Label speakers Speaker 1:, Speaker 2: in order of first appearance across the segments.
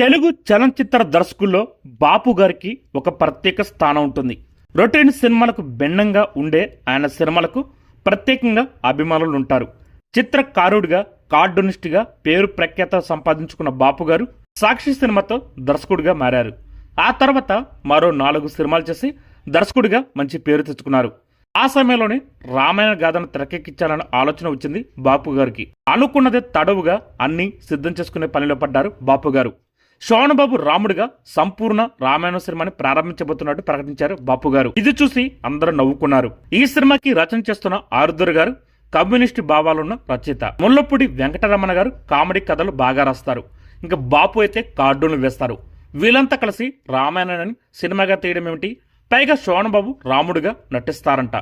Speaker 1: తెలుగు చలనచిత్ర దర్శకుల్లో బాపు గారికి ఒక ప్రత్యేక స్థానం ఉంటుంది. రొటీన్ సినిమాలకు భిన్నంగా ఉండే ఆయన సినిమాలకు ప్రత్యేకంగా అభిమానులు ఉంటారు. చిత్రకారుడిగా కార్డూనిస్ట్గా పేరు ప్రఖ్యాత సంపాదించుకున్న బాపు గారు సాక్షి సినిమాతో దర్శకుడిగా మారారు. ఆ తర్వాత మరో నాలుగు సినిమాలు చేసి దర్శకుడిగా మంచి పేరు తెచ్చుకున్నారు. ఆ సమయంలోనే రామాయణ గాథను తెరకెక్కించాలన్న ఆలోచన వచ్చింది బాపు గారికి. అనుకున్నదే తడవుగా అన్ని సిద్ధం చేసుకునే పనిలో పడ్డారు బాపు గారు. శోణబాబు రాముడిగా సంపూర్ణ రామాయణ సినిమాని ప్రారంభించబోతున్నట్టు ప్రకటించారు బాపు గారు ఇది చూసి అందరూ నవ్వుకున్నారు. ఈ సినిమాకి రచన చేస్తున్న ఆరుద్ర గారు కమ్యూనిస్టు భావాలున్న రచయిత. ముల్లపూడి వెంకటరమణ గారు కామెడీ కథలు బాగా రాస్తారు. ఇంకా బాపు అయితే కార్డూన్లు వేస్తారు. వీళ్ళంతా కలిసి రామాయణాన్ని సినిమాగా తీయడం ఏమిటి? పైగా శోణబాబు రాముడిగా నటిస్తారంట.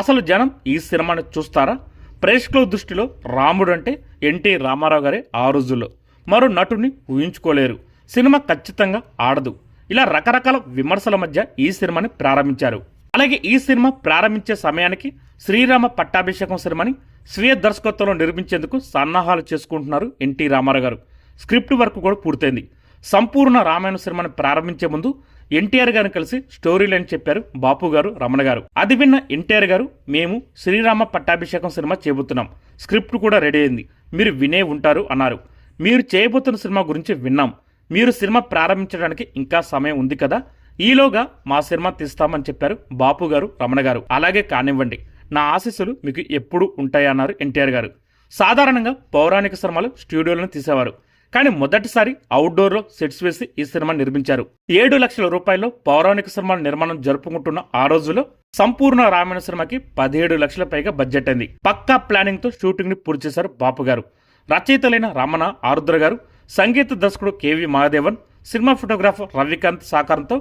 Speaker 1: అసలు జనం ఈ సినిమాని చూస్తారా? ప్రేక్షకుల దృష్టిలో రాముడు అంటే ఎన్టీ రామారావు గారే ఆ రోజుల్లో. మరో నటుని ఊహించుకోలేరు. సినిమా ఖచ్చితంగా ఆడదు. ఇలా రకరకాల విమర్శల మధ్య ఈ సినిమాని ప్రారంభించారు. అలాగే ఈ సినిమా ప్రారంభించే సమయానికి శ్రీరామ పట్టాభిషేకం సినిమాని స్వీయ దర్శకత్వంలో నిర్మించేందుకు సన్నాహాలు చేసుకుంటున్నారు ఎన్టీ రామారావు గారు. స్క్రిప్ట్ వర్క్ కూడా పూర్తయింది. సంపూర్ణ రామాయణ సినిమాని ప్రారంభించే ముందు ఎన్టీఆర్ గారిని కలిసి స్టోరీ లైన్ చెప్పారు బాపు గారు రమణ గారు. అది విన్న ఎన్టీఆర్ గారు మేము శ్రీరామ పట్టాభిషేకం సినిమా చేయబోతున్నాం స్క్రిప్ట్ కూడా రెడీ అయింది. మీరు వినే ఉంటారు అన్నారు. మీరు చేయబోతున్న సినిమా గురించి విన్నాం. మీరు సినిమా ప్రారంభించడానికి ఇంకా సమయం ఉంది కదా? ఈలోగా మా సినిమా తీస్తామని చెప్పారు బాపు గారు రమణ గారు. అలాగే కానివ్వండి. నా ఆశీస్సులు మీకు ఎప్పుడు ఉంటాయన్నారు ఎన్టీఆర్ గారు. సాధారణంగా పౌరాణిక సినిమాలు స్టూడియోలను తీసేవారు. కానీ మొదటిసారి అవుట్డోర్లో సెట్స్ వేసి ఈ సినిమా నిర్మించారు. ఏడు లక్షల రూపాయల్లో పౌరాణిక సినిమాల నిర్మాణం జరుపుకుంటున్న ఆ రోజుల్లో సంపూర్ణ రామాయణ సినిమాకి పదిహేడు లక్షల పైగా బడ్జెట్ అయింది. పక్కా ప్లానింగ్తో షూటింగ్ని పూర్తి చేశారు బాపు గారు. రచయితలైన రమణ ఆరుద్ర గారు సంగీత దర్శకుడు KV Mahadevan cinema photographer Ravikanth సహకారంతో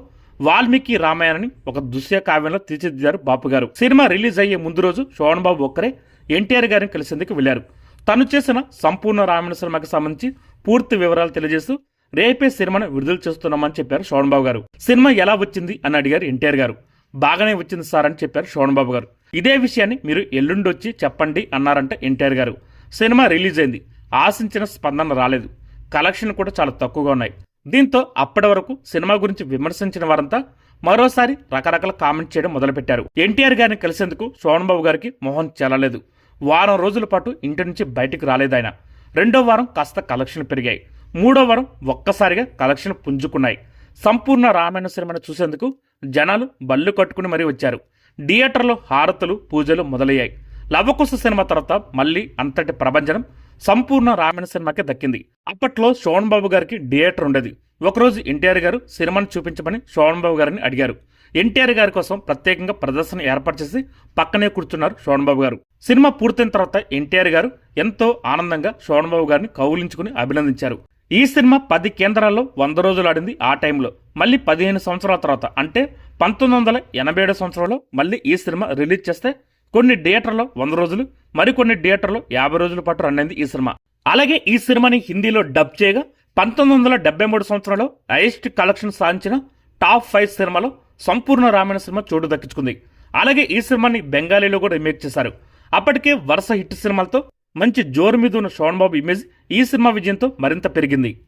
Speaker 1: వాల్మీకి రామాయణని ఒక దృశ్య కావ్యంలో తీర్చిదిద్దారు బాపు గారు. సినిమా రిలీజ్ అయ్యే ముందు రోజు శోభన్ బాబు ఒక్కరే ఎన్టీఆర్ గారిని కలిసేందుకు వెళ్ళారు తను చేసిన సంపూర్ణ రామాయణ సినిమాకి సంబంధించి పూర్తి వివరాలు తెలియజేస్తూ రేపే సినిమాను విడుదల చేస్తున్నామని చెప్పారు శోభన్ బాబు గారు. సినిమా ఎలా వచ్చింది అని అడిగారు ఎన్టీఆర్ గారు. బాగానే వచ్చింది సార్ అని చెప్పారు శోభన్ బాబు గారు. ఇదే విషయాన్ని మీరు ఎల్లుండి వచ్చి చెప్పండి అన్నారంట ఎన్టీఆర్ గారు. సినిమా రిలీజ్ అయింది. ఆశించిన స్పందన రాలేదు. కలెక్షన్ కూడా చాలా తక్కువగా ఉన్నాయి. దీంతో అప్పటి వరకు సినిమా గురించి విమర్శించిన వారంతా మరోసారి రకరకాల కామెంట్ చేయడం మొదలుపెట్టారు. ఎన్టీఆర్ గారిని కలిసేందుకు శోభన్ బాబు గారికి మొహం చెల్లలేదు వారం రోజుల పాటు ఇంటి నుంచి బయటకు రాలేదాయన రెండో వారం కాస్త కలెక్షన్లు పెరిగాయి. మూడో వారం ఒక్కసారిగా కలెక్షన్ పుంజుకున్నాయి. సంపూర్ణ రామాయణ సినిమాను చూసేందుకు జనాలు బళ్ళు కట్టుకుని మరీ వచ్చారు. థియేటర్లో హారతులు పూజలు మొదలయ్యాయి. లవకుశ సినిమా తర్వాత మళ్ళీ అంతటి ప్రభంజనం సంపూర్ణ రామాయణ సినిమాకి దక్కింది. అప్పట్లో శోభన్ బాబు గారికి థియేటర్ ఉండేది. ఒకరోజు ఎన్టీఆర్ గారు సినిమాను చూపించమని శోభన్ బాబు గారిని అడిగారు. ఎన్టీఆర్ గారి కోసం ప్రత్యేకంగా ప్రదర్శన ఏర్పాటు చేసి పక్కనే కూర్చున్నారు శోభన్ బాబు గారు. సినిమా పూర్తయిన తర్వాత ఎన్టీఆర్ గారు ఎంతో ఆనందంగా శోభన్ బాబు గారిని కౌలించుకుని అభినందించారు. ఈ సినిమా పది కేంద్రాల్లో వంద రోజులు ఆడింది ఆ టైంలో. మళ్ళీ పదిహేను సంవత్సరాల తర్వాత అంటే పంతొమ్మిది వందల ఎనభై ఏడు సంవత్సరంలో మళ్ళీ ఈ సినిమా రిలీజ్ చేస్తే కొన్ని థియేటర్లో వంద రోజులు మరికొన్ని థియేటర్లో యాభై రోజుల పాటు రన్ అయింది ఈ సినిమా. అలాగే ఈ సినిమాని హిందీలో డబ్ చేయగా పంతొమ్మిది వందల డెబ్బై మూడు సంవత్సరంలో హైయెస్ట్ కలెక్షన్ సాధించిన టాప్ ఫైవ్ సినిమాలో సంపూర్ణ రామాయణ సినిమా చోటు దక్కించుకుంది. అలాగే ఈ సినిమాని బెంగాలీలో కూడా రిమేక్ చేశారు. అప్పటికే వరుస హిట్ సినిమాలతో మంచి జోరు మీద ఉన్న శోభన్ బాబు ఇమేజ్ ఈ సినిమా విజయంతో మరింత పెరిగింది.